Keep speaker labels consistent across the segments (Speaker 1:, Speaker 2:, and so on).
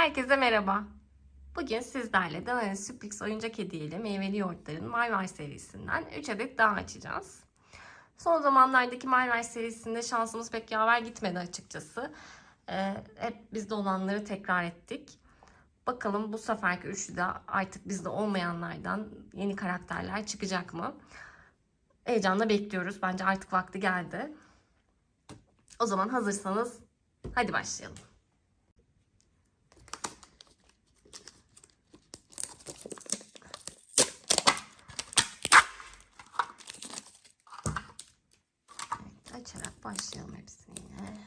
Speaker 1: Herkese merhaba. Bugün sizlerle Danone Süplix oyuncak hediyeli meyveli yoğurtların Marmar serisinden 3 adet daha açacağız. Son zamanlardaki Marmar serisinde şansımız pek yaver gitmedi açıkçası. Ee, hep bizde olanları tekrar ettik. Bakalım bu seferki üçlü de artık bizde olmayanlardan yeni karakterler çıkacak mı? Heyecanla bekliyoruz. Bence artık vakti geldi. O zaman hazırsanız hadi başlayalım. Açarak başlayalım hepsini yine.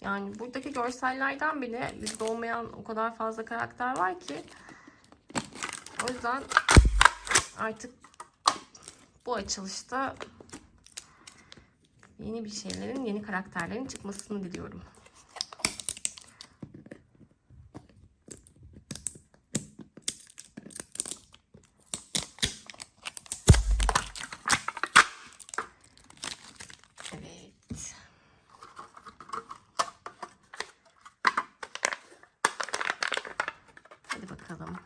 Speaker 1: Yani buradaki görsellerden bile bizde olmayan o kadar fazla karakter var ki o yüzden artık bu açılışta yeni bir şeylerin, yeni karakterlerin çıkmasını diliyorum. Evet. Hadi bakalım.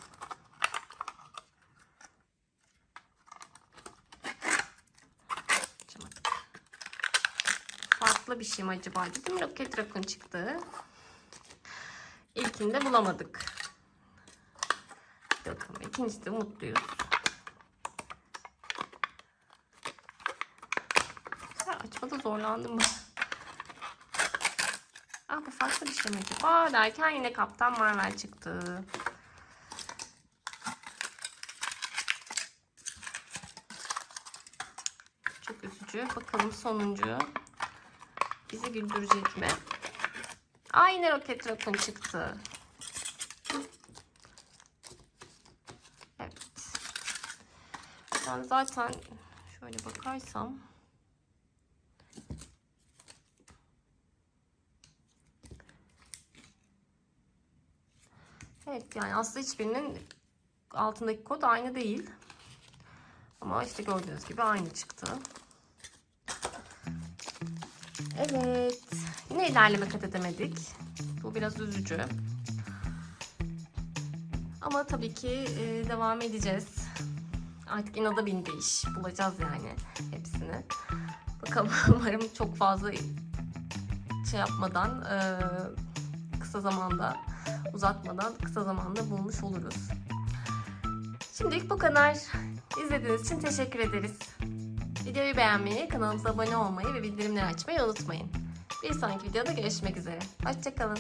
Speaker 1: Açamadık. Farklı bir şey mi acaba? Dedim roket rakun çıktı. İlkini de bulamadık. Hadi bakalım. İkincisi de mutluyuz. Ha, açmada zorlandım ben. Ah bu farklı bir şey mi acaba derken yine Kaptan Marvel çıktı. Çok üzücü. Bakalım sonuncu bizi güldürecek mi? Aa yine Rocket Raccoon çıktı. Evet. Ben zaten şöyle bakarsam Evet yani aslında hiçbirinin altındaki kod aynı değil. Ama işte gördüğünüz gibi aynı çıktı. Evet. Yine ilerleme kat edemedik. Bu biraz üzücü. Ama tabii ki e, devam edeceğiz. Artık inada bindi iş. Bulacağız yani hepsini. Bakalım umarım çok fazla şey yapmadan e, kısa zamanda uzatmadan kısa zamanda bulmuş oluruz. Şimdilik bu kadar. İzlediğiniz için teşekkür ederiz. Videoyu beğenmeyi, kanalımıza abone olmayı ve bildirimleri açmayı unutmayın. Bir sonraki videoda görüşmek üzere. Hoşçakalın.